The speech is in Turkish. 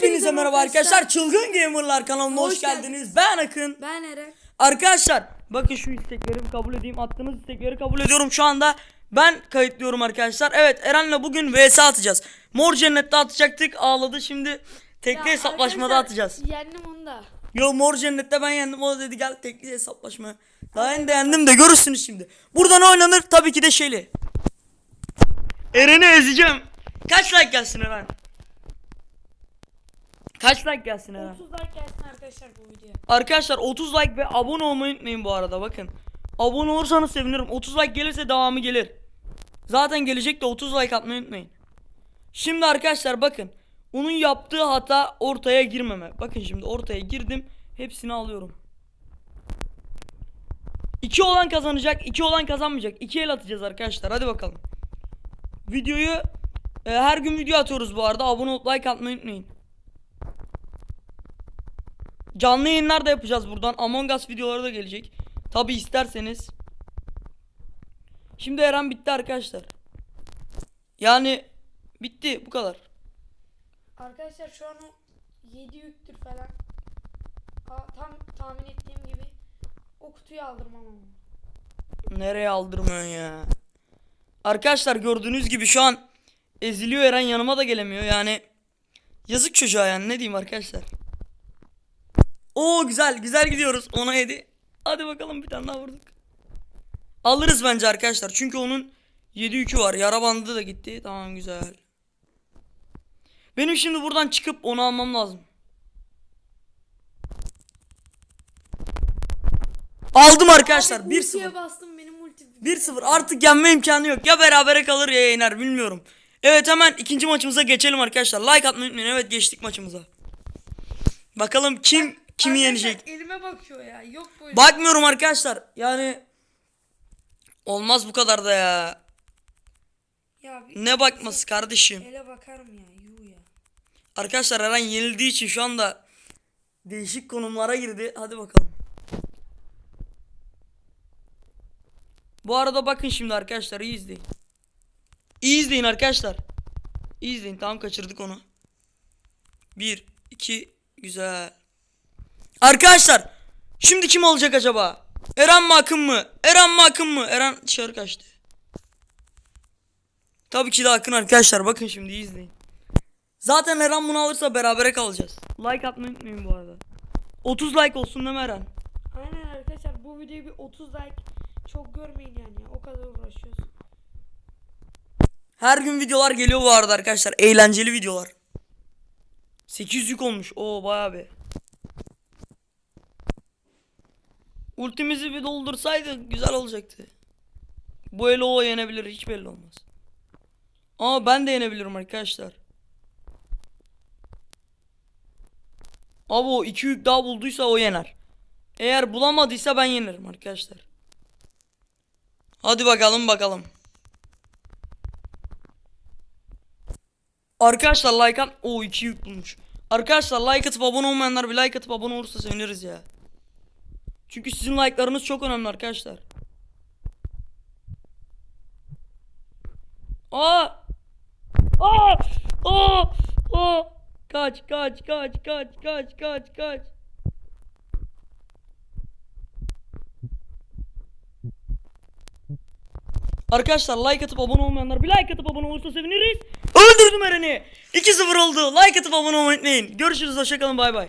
Hepinize merhaba arkadaşlar. Çılgın Gamerlar kanalına hoş, Hoş geldiniz. Ben Akın. Ben Eren. Arkadaşlar bakın şu isteklerimi kabul edeyim. Attığınız istekleri kabul ediyorum. Şu anda ben kayıtlıyorum arkadaşlar. Evet Eren'le bugün vs atacağız. Mor cennette atacaktık. Ağladı şimdi. Tekli hesaplaşmada atacağız. Yendim onu da. Yo mor cennette ben yendim. O da dedi gel tekli hesaplaşma. Daha yeni de yendim de görürsünüz şimdi. Buradan oynanır tabii ki de şeyli. Eren'i ezeceğim. Kaç like gelsin Eren? Kaç like gelsin Eren? 30 like gelsin arkadaşlar bu videoya. Arkadaşlar 30 like ve abone olmayı unutmayın bu arada bakın. Abone olursanız sevinirim. 30 like gelirse devamı gelir. Zaten gelecek de 30 like atmayı unutmayın. Şimdi arkadaşlar bakın. Onun yaptığı hata ortaya girmeme. Bakın şimdi ortaya girdim. Hepsini alıyorum. 2 olan kazanacak. 2 olan kazanmayacak. 2 el atacağız arkadaşlar. Hadi bakalım. Videoyu e, her gün video atıyoruz bu arada. Abone olup like atmayı unutmayın. Canlı yayınlar da yapacağız buradan. Among Us videoları da gelecek. Tabi isterseniz. Şimdi Eren bitti arkadaşlar. Yani bitti bu kadar. Arkadaşlar şu an o 7 yüktür falan. Aa, tam tahmin ettiğim gibi o kutuyu aldırmam ama. Nereye aldırmıyorsun ya? Arkadaşlar gördüğünüz gibi şu an eziliyor Eren yanıma da gelemiyor yani. Yazık çocuğa yani ne diyeyim arkadaşlar. Oo güzel güzel gidiyoruz ona yedi. Hadi bakalım bir tane daha vurduk. Alırız bence arkadaşlar çünkü onun 7 yükü var. Yara bandı da gitti. Tamam güzel. Benim şimdi buradan çıkıp onu almam lazım. Aldım arkadaşlar Abi 1-0. ultiye bastım benim ulti. 1-0 artık yenme imkanı yok. Ya berabere kalır ya yener bilmiyorum. Evet hemen ikinci maçımıza geçelim arkadaşlar. Like atmayı unutmayın. Evet geçtik maçımıza. Bakalım kim kimi Arkadaşlar, yenecek. Elime bakıyor ya. Yok böyle. Bakmıyorum arkadaşlar. Yani olmaz bu kadar da ya. ya bir Ne bakması kardeşim. ele bakarım ya. Yuh ya. Arkadaşlar Eren yenildiği için şu anda değişik konumlara girdi. Hadi bakalım. Bu arada bakın şimdi arkadaşlar iyi izleyin. İyi izleyin arkadaşlar. İyi izleyin. Tamam kaçırdık onu. 1 2 güzel. Arkadaşlar şimdi kim olacak acaba? Eren mi Akın mı? Eren mi Akın mı? Eren dışarı kaçtı. Tabii ki de Akın arkadaşlar. Bakın şimdi izleyin. Zaten Eren bunu alırsa berabere kalacağız. Like atmayı unutmayın bu arada. 30 like olsun değil mi Eren? Aynen arkadaşlar bu videoyu bir 30 like çok görmeyin yani ya. O kadar uğraşıyoruz. Her gün videolar geliyor bu arada arkadaşlar. Eğlenceli videolar. 800 yük olmuş. Oo bayağı bir. Ultimizi bir doldursaydı güzel olacaktı. Bu ele o yenebilir hiç belli olmaz. Ama ben de yenebilirim arkadaşlar. Abi o iki yük daha bulduysa o yener. Eğer bulamadıysa ben yenerim arkadaşlar. Hadi bakalım bakalım. Arkadaşlar like at. O iki yük bulmuş. Arkadaşlar like atıp abone olmayanlar bir like atıp abone olursa seviniriz ya. Çünkü sizin like'larınız çok önemli arkadaşlar. Aa! Aa! Aa! Aa! Kaç kaç kaç kaç kaç kaç kaç. Arkadaşlar like atıp abone olmayanlar bir like atıp abone olursa seviniriz. Öldürdüm Eren'i. 2-0 oldu. Like atıp abone olmayı unutmayın. Görüşürüz hoşçakalın bay bay.